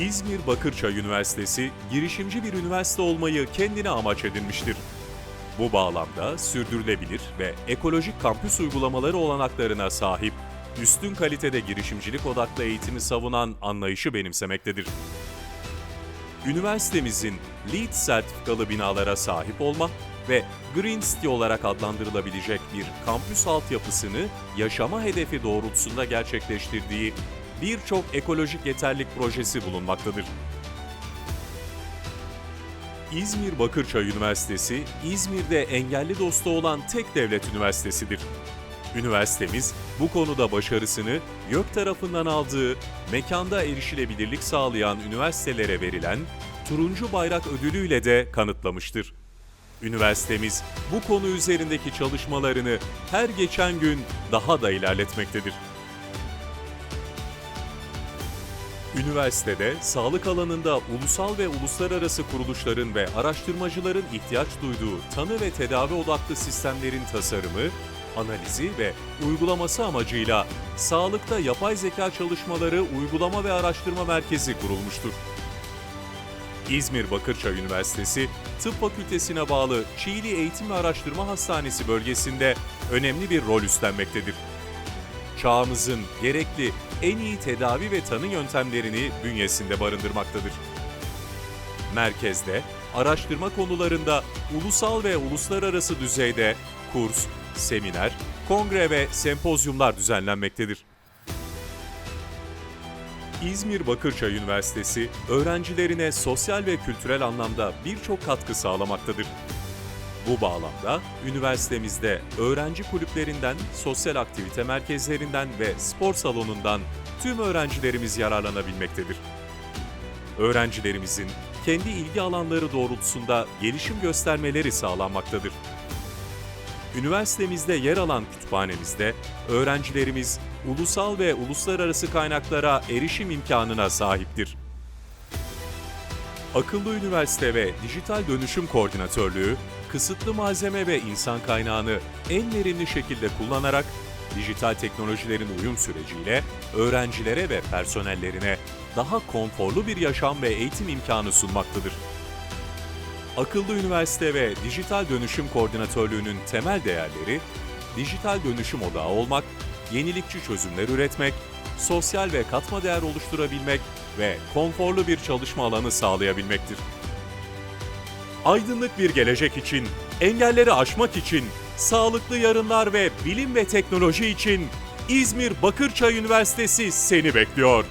İzmir Bakırçay Üniversitesi girişimci bir üniversite olmayı kendine amaç edinmiştir. Bu bağlamda sürdürülebilir ve ekolojik kampüs uygulamaları olanaklarına sahip, üstün kalitede girişimcilik odaklı eğitimi savunan anlayışı benimsemektedir. Üniversitemizin LEED sertifikalı binalara sahip olma ve Green City olarak adlandırılabilecek bir kampüs altyapısını yaşama hedefi doğrultusunda gerçekleştirdiği birçok ekolojik yeterlik projesi bulunmaktadır. İzmir Bakırçay Üniversitesi, İzmir'de engelli dostu olan tek devlet üniversitesidir. Üniversitemiz bu konuda başarısını YÖK tarafından aldığı mekanda erişilebilirlik sağlayan üniversitelere verilen Turuncu Bayrak ödülüyle de kanıtlamıştır. Üniversitemiz bu konu üzerindeki çalışmalarını her geçen gün daha da ilerletmektedir. Üniversitede sağlık alanında ulusal ve uluslararası kuruluşların ve araştırmacıların ihtiyaç duyduğu tanı ve tedavi odaklı sistemlerin tasarımı, analizi ve uygulaması amacıyla sağlıkta yapay zeka çalışmaları uygulama ve araştırma merkezi kurulmuştur. İzmir Bakırçay Üniversitesi Tıp Fakültesine bağlı Çiğli Eğitim ve Araştırma Hastanesi bölgesinde önemli bir rol üstlenmektedir çağımızın gerekli en iyi tedavi ve tanı yöntemlerini bünyesinde barındırmaktadır. Merkezde araştırma konularında ulusal ve uluslararası düzeyde kurs, seminer, kongre ve sempozyumlar düzenlenmektedir. İzmir Bakırçay Üniversitesi öğrencilerine sosyal ve kültürel anlamda birçok katkı sağlamaktadır. Bu bağlamda üniversitemizde öğrenci kulüplerinden, sosyal aktivite merkezlerinden ve spor salonundan tüm öğrencilerimiz yararlanabilmektedir. Öğrencilerimizin kendi ilgi alanları doğrultusunda gelişim göstermeleri sağlanmaktadır. Üniversitemizde yer alan kütüphanemizde öğrencilerimiz ulusal ve uluslararası kaynaklara erişim imkanına sahiptir. Akıllı Üniversite ve Dijital Dönüşüm Koordinatörlüğü, kısıtlı malzeme ve insan kaynağını en verimli şekilde kullanarak dijital teknolojilerin uyum süreciyle öğrencilere ve personellerine daha konforlu bir yaşam ve eğitim imkanı sunmaktadır. Akıllı Üniversite ve Dijital Dönüşüm Koordinatörlüğü'nün temel değerleri, dijital dönüşüm odağı olmak, yenilikçi çözümler üretmek, sosyal ve katma değer oluşturabilmek ve konforlu bir çalışma alanı sağlayabilmektir. Aydınlık bir gelecek için, engelleri aşmak için, sağlıklı yarınlar ve bilim ve teknoloji için İzmir Bakırçay Üniversitesi seni bekliyor.